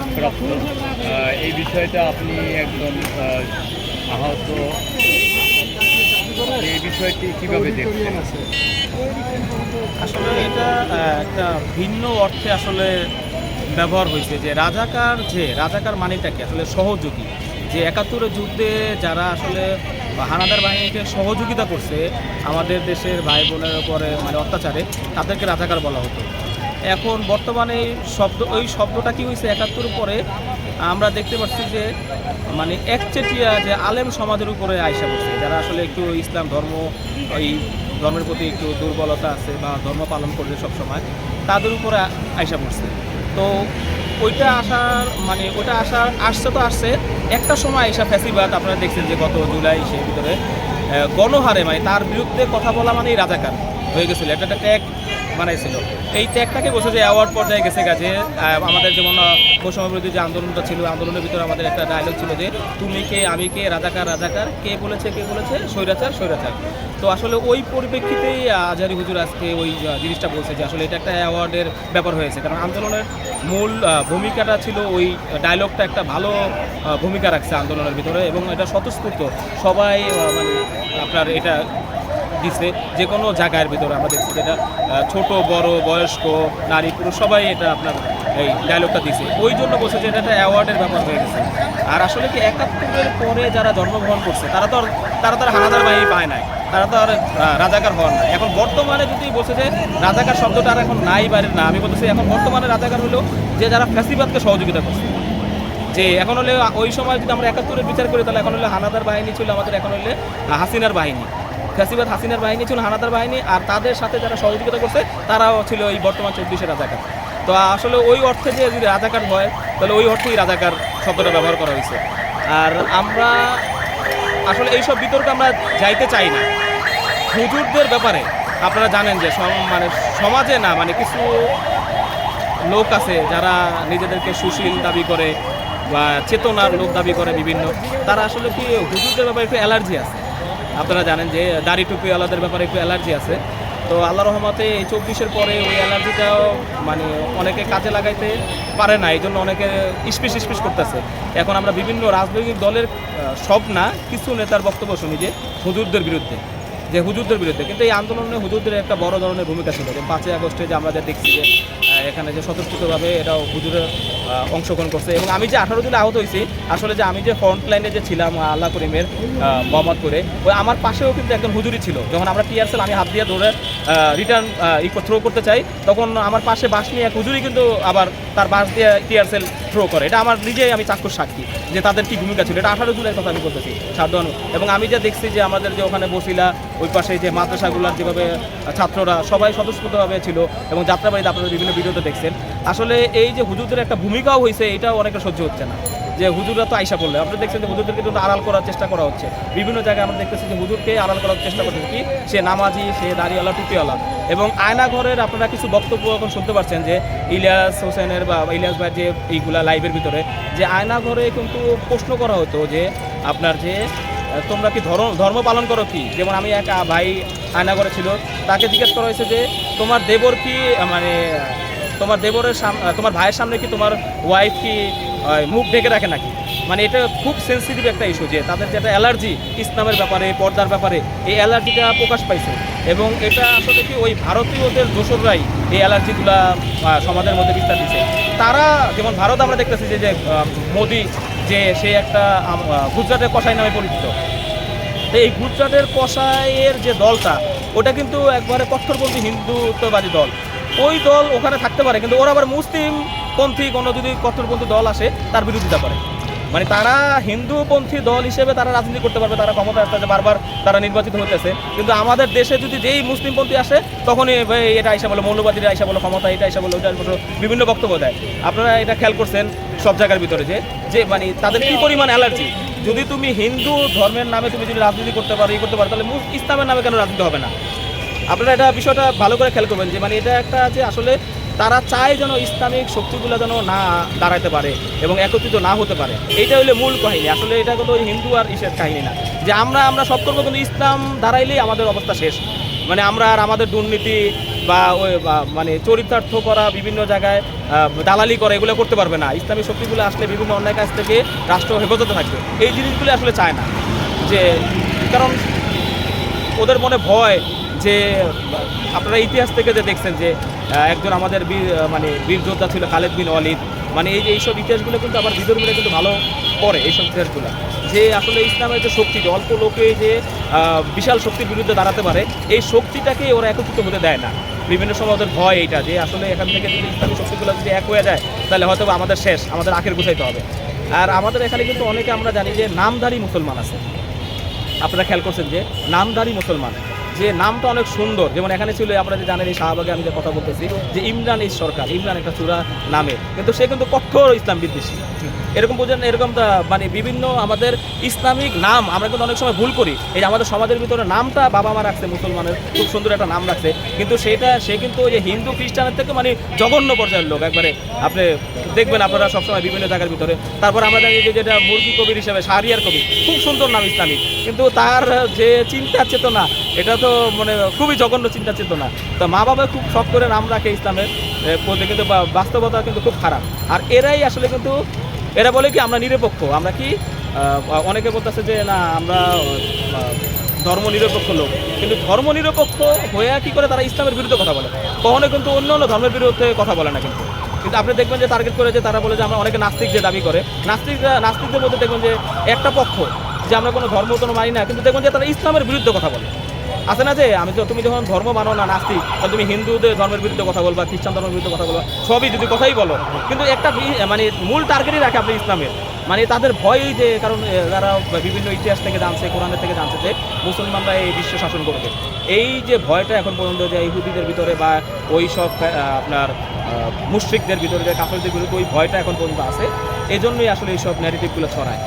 আহ, এই বিষয়টা আপনি একদম আহত। এই বিষয়টি কীভাবে দেখছেন? আসলে এটা একটা ভিন্ন অর্থে আসলে ব্যবহার হয়েছে যে রাজাকার যে রাজাকার মানেটা কি? আসলে সহযোগী। যে একাত্তরের যুদ্ধে যারা আসলে হানাদার বাহিনীকে সহযোগিতা করছে আমাদের দেশের ভাই বোনের উপরে মানে অত্যাচারে তাদেরকে রাজাকার বলা হতো। এখন বর্তমানে শব্দ, ওই শব্দটা কি হয়েছে একাত্তর পরে আমরা দেখতে পাচ্ছি যে মানে একচেটিয়া যে আলেম সমাজের উপরে আয়সা করছে যারা আসলে একটু ইসলাম ধর্ম, ওই ধর্মের প্রতি একটু দুর্বলতা আছে বা ধর্ম পালন করছে সবসময়, তাদের উপরে আয়সা পড়ছে। তো ওইটা আসার মানে ওইটা আসার, আসছে তো আসছে, একটা সময় এসা ফ্যাসিবাদ, আপনারা দেখছেন যে গত জুলাই সেই ভিতরে গণহারে মানে তার বিরুদ্ধে কথা বলা মানেই রাজাকার হয়ে গেছিল। একটা একটা ট্যাগ বানাইছিল। এই ট্যাগটাকে বসে যে অ্যাওয়ার্ড পর্যায়ে গেছে গেছে আমাদের যেমন আহ, বৈষম্য যে আন্দোলনটা ছিল আন্দোলনের ভিতরে আমাদের একটা ডায়লগ ছিল যে তুমি কে আমি কে রাজাকার রাজাকার কে বলেছে কে বলেছে? স্বৈরাচার স্বৈরাচার। তো আসলে ওই পরিপ্রেক্ষিতেই আহ, আজহারি হুজুর আজকে ওই জিনিসটা বলছে যে আসলে এটা একটা অ্যাওয়ার্ডের ব্যাপার হয়েছে। কারণ আন্দোলনের মূল ভূমিকাটা ছিল ওই ডায়লগটা একটা ভালো ভূমিকা রাখছে আন্দোলনের ভিতরে এবং এটা স্বতঃস্ফূর্ত। সবাই মানে আপনার এটা দিচ্ছে যে কোনো জায়গার ভিতরে আমরা দেখছি যেটা ছোট, বড়, বয়স্ক, নারী, পুরুষ, সবাই এটা আপনার এই ডায়লগটা দিছে। ওই জন্য বলছে যে এটা একটা অ্যাওয়ার্ডের ব্যাপার হয়ে গেছে। আর আসলে কি একাত্তরের পরে যারা জন্মগ্রহণ করছে, তারা তো আর, তারা তো আর হানাদার বাহিনী পায় নাই। তারা তো আর রাজাকার হওয়ার না এখন বর্তমানে যদি বলছে যে রাজাকার শব্দটা আর এখন নাই বাইরের না, আমি বলতেছি এখন বর্তমানে রাজাকার হলো যে যারা ফ্যাসিবাদকে সহযোগিতা করছে। যে এখন হলে ওই সময় যদি আমরা একাত্তরের বিচার করি, তাহলে এখন হলে হানাদার বাহিনী ছিল, আমাদের এখন হলে হাসিনার বাহিনী। ফ্যাসিবাদ হাসিনার বাহিনী ছিল, হানাদার বাহিনী, আর তাদের সাথে যারা সহযোগিতা করছে, তারাও ছিল এই বর্তমান চব্বিশে রাজাকার। তো আসলে ওই অর্থে যে যদি রাজাকার হয়, তাহলে ওই অর্থেই রাজাকার শব্দটা ব্যবহার করা হয়েছে। আর আমরা আসলে এইসব বিতর্ক আমরা যাইতে চাই না। হুজুরদের ব্যাপারে আপনারা জানেন যে মানে সমাজে না মানে কিছু লোক আছে যারা নিজেদেরকে সুশীল দাবি করে বা চেতনার লোক দাবি করে বিভিন্ন। তারা আসলে কি হুজুরদের ব্যাপারে একটু অ্যালার্জি আছে? আপনারা জানেন যে দাড়ি টুপিওয়ালাদের ব্যাপারে একটু অ্যালার্জি আছে। তো আল্লাহ রহমতে এই চব্বিশের পরে ওই অ্যালার্জিটাও মানে অনেকে কাজে লাগাইতে পারে না এই জন্য অনেকে ইস্পিস ইস্পিস করতেছে। এখন আমরা বিভিন্ন রাজনৈতিক দলের সব না কিছু নেতার বক্তব্য শুনি যে হুজুরদের বিরুদ্ধে যে হুজুরদের বিরুদ্ধে। কিন্তু এই আন্দোলনে হুজুরদের একটা বড় ধরনের ভূমিকা ছিল যে পাঁচই আগস্টে যে আমরা যা দেখছি যে এখানে যে স্বতঃস্ফূর্তভাবে এটাও হুজুরে আহ, অংশগ্রহণ করছে। এবং আমি যে আঠারো দিনে আহত হয়েছি, আসলে যে আমি যে ফ্রন্ট লাইনে যে ছিলাম আল্লাহ করিমের মোহাম্মদ করে ওই আমার পাশেও কিন্তু একজন হুজুরি ছিল। যখন আমরা টিআরসেল আমি হাত দিয়ে ধরে রিটার্ন থ্রো করতে চাই, তখন আমার পাশে বাস নিয়ে এক হুজুরি কিন্তু আবার তার বাস দিয়ে টিআরসেল থ্রো করে। এটা আমার নিজেই আমি চাক্ষুষ সাক্ষী, যে তাদের কি ভূমিকা ছিল। এটা আঠারো জুলাইয়ের কথা আমি বলতেছি সাবধান এবং আমি যে দেখছি যে আমাদের যে ওখানে বসিলা, ওই পাশে যে মাদ্রাসাগুলোর যেভাবে ছাত্ররা সবাই স্বতঃস্ফূর্তভাবে ছিল, এবং যাত্রাবাড়িতে আপনারা বিভিন্ন ভিডিওতে দেখছেন আসলে এই যে হুজুরদের একটা ভূমিকাও হয়েছে এটাও অনেকটা সহ্য হচ্ছে না। যে হুজুররা তো আইসা পড়লে। আপনারা দেখছেন যে হুজুরদেরকে কিন্তু আড়াল করার চেষ্টা করা হচ্ছে। বিভিন্ন জায়গায় আমরা দেখতেছি যে হুজুরকে আড়াল করার চেষ্টা করছে কি? সে নামাজি, সে দাড়িওয়ালা টুপিওয়ালা। এবং আয়নাঘরের আপনারা কিছু বক্তব্য এখন শুনতে পাচ্ছেন যে ইলিয়াস হোসেনের বা ইলিয়াস ভাই যে এইগুলা লাইভের ভিতরে, যে আয়নাঘরে কিন্তু প্রশ্ন করা হতো যে আপনার যে, তোমরা কি ধর্ম ধর্ম পালন করো কি? যেমন আমি এক ভাই আয়নাঘরে ছিল, তাকে জিজ্ঞেস করা হয়েছে যে, তোমার দেবর কি মানে তোমার দেবরের তোমার ভাইয়ের সামনে কি তোমার ওয়াইফ কি মুখ ঢেকে রাখে নাকি? মানে এটা খুব সেন্সিটিভ একটা ইস্যু যে তাদের যে একটা অ্যালার্জি ইসলামের ব্যাপারে, পর্দার ব্যাপারে, এই অ্যালার্জিটা প্রকাশ পাইছে। এবং এটা আসলে কি ওই ভারতীয়দের দোসররাই এই অ্যালার্জিগুলা সমাজের মধ্যে বিস্তার দিচ্ছে তারা যেমন ভারত আমরা দেখতেছি যে যে মোদি যে সে একটা গুজরাটের কসাই নামে পরিচিত। তো এই গুজরাটের কষাইয়ের যে দলটা, ওটা কিন্তু একবারে কট্টরপন্থী হিন্দুত্ববাদী দল। ওই দল ওখানে থাকতে পারে, কিন্তু ওরা আবার মুসলিম পন্থী, কোনো যদি কট্টরপন্থী দল আসে, তার বিরোধিতা করে। মানে তারা হিন্দুপন্থী দল হিসেবে তারা রাজনীতি করতে পারবে, তারা ক্ষমতা আসতে বারবার তারা নির্বাচিত হতেছে কিন্তু আমাদের দেশে যদি যেই মুসলিমপন্থী আসে, তখনই এটা আইসা বলো, মৌলবাদীরা আইসা বলো, ক্ষমতা এটা আইসা বলো ওইটা বলো, বিভিন্ন বক্তব্য দেয়। আপনারা এটা খেয়াল করছেন সব জায়গার ভিতরে যে যে মানে তাদের কি পরিমাণ অ্যালার্জি? যদি তুমি হিন্দু ধর্মের নামে তুমি যদি রাজনীতি করতে পারো এই করতে পারো, তাহলে ইসলামের নামে কেন রাজনীতি হবে না? আপনারা এটা বিষয়টা ভালো করে খেয়াল করবেন যে মানে এটা একটা যে আসলে তারা চায় যেন ইসলামিক শক্তিগুলো যেন না দাঁড়াতে পারে এবং একত্রিত না হতে পারে। এইটা হলো মূল কাহিনী। আসলে এটা কিন্তু হিন্দু আর ইসের কাহিনী না। যে আমরা আমরা সব করব কিন্তু ইসলাম দাঁড়াইলেই আমাদের অবস্থা শেষ। মানে আমরা আর আমাদের দুর্নীতি বা ওই মানে চরিতার্থ করা বিভিন্ন জায়গায় দালালি করা এগুলো করতে পারবে না। ইসলামী শক্তিগুলো আসলে বিভিন্ন অন্যায় কাছ থেকে রাষ্ট্র হেফাজতে থাকবে। এই জিনিসগুলো আসলে চায় না। যে, কারণ ওদের মনে ভয় যে, আপনারা ইতিহাস থেকে যে দেখছেন যে একজন আমাদের বীর মানে বীর যোদ্ধা ছিল খালেদ বিন ওয়ালিদ মানে এই যে এইসব ইতিহাসগুলো কিন্তু আবার বিদর্মীরা কিন্তু ভালো পড়ে এইসব ইতিহাসগুলো। যে আসলে ইসলামের যে শক্তি অল্প লোকে যে বিশাল শক্তির বিরুদ্ধে দাঁড়াতে পারে, এই শক্তিটাকে ওরা একত্রিত হতে দেয় না। বিভিন্ন সময় ওদের ভয় এইটা, যে আসলে এখান থেকে যদি ইসলামী শক্তিগুলো যদি এক হয়ে যায়, তাহলে হয়তো আমাদের শেষ, আমাদের আখের গুছাইতে হবে। আর আমাদের এখানে কিন্তু অনেকে আমরা জানি যে নামধারী মুসলমান আছে। আপনারা খেয়াল করছেন যে, নামধারী মুসলমান। যে নামটা অনেক সুন্দর। যেমন এখানে ছিল, আপনারা যে জানেন এই শাহবাগে আমি যে কথা বলতেছি, যে ইমরান এই সরকার, ইমরান একটা চূড়া নামে। কিন্তু সে কিন্তু কঠোর ইসলাম বিদ্বেষী। এরকম বোঝেন, এরকম মানে বিভিন্ন আমাদের ইসলামিক নাম আমরা কিন্তু অনেক সময় ভুল করি। এই আমাদের সমাজের ভিতরে নামটা বাবা মা রাখছে, মুসলমানের খুব সুন্দর একটা নাম রাখছে। কিন্তু সেটা, সে কিন্তু ওই যে হিন্দু, খ্রিস্টানের থেকে মানে জঘন্য পর্যায়ের লোক। একবারে আপনি দেখবেন আপনারা সবসময় বিভিন্ন জায়গার ভিতরে। তারপর আমরা জানি যে যেটা মুরগি কবির হিসেবে, শাহরিয়ার কবি, খুব সুন্দর নাম ইসলামিক। কিন্তু তার যে চিন্তা চেতনা, এটা তো মানে খুবই জঘন্য চিন্তা চেতনা। তো মা বাবা খুব শখ করে নাম রাখে ইসলামের প্রতি কিন্তু বাস্তবতা কিন্তু খুব খারাপ। আর এরাই আসলে কিন্তু, এরা বলে কি, আমরা নিরপেক্ষ। আমরা কি অনেকে বলতেছে যে, না, আমরা ধর্ম নিরপেক্ষ লোক। কিন্তু ধর্ম নিরপেক্ষ হয়ে কি করে তারা ইসলামের বিরুদ্ধে কথা বলে? কখনো কিন্তু অন্য অন্য ধর্মের বিরুদ্ধে কথা বলে না কিন্তু। কিন্তু আপনি দেখবেন যে টার্গেট করে যে, তারা বলে যে, আমরা অনেকে নাস্তিক যে, দাবি করে। নাস্তিকরা, নাস্তিকদের মধ্যে দেখবেন যে, একটা পক্ষ, যে, আমরা কোনো ধর্ম কোনো মানি না। কিন্তু দেখবেন যে, তারা ইসলামের বিরুদ্ধে কথা বলে। আছে না যে, আমি তো, তুমি যখন ধর্ম মানো না নাস্তিক তখন তুমি হিন্দুদের ধর্মের বিরুদ্ধে কথা বলবা, খ্রিস্টান ধর্মের বিরুদ্ধে কথা বলবা, সবই যদি কথাই বলো। কিন্তু একটা মানে মূল টার্গেটই রাখে আপনি ইসলামের। মানে তাদের ভয়ই যে, কারণ যারা বিভিন্ন ইতিহাস থেকে জানছে, কোরআনের থেকে জানছে যে, মুসলমানরা এই বিশ্ব শাসন করবে। এই যে ভয়টা এখন পর্যন্ত যে ইহুদিদের ভিতরে বা ওই সব আপনার মুশ্রিকদের ভিতরে যে কাফেরদের বিরুদ্ধে ওই ভয়টা এখন পর্যন্ত আছে এই জন্যই আসলে এইসব ন্যারেটিভগুলো ছড়ায়।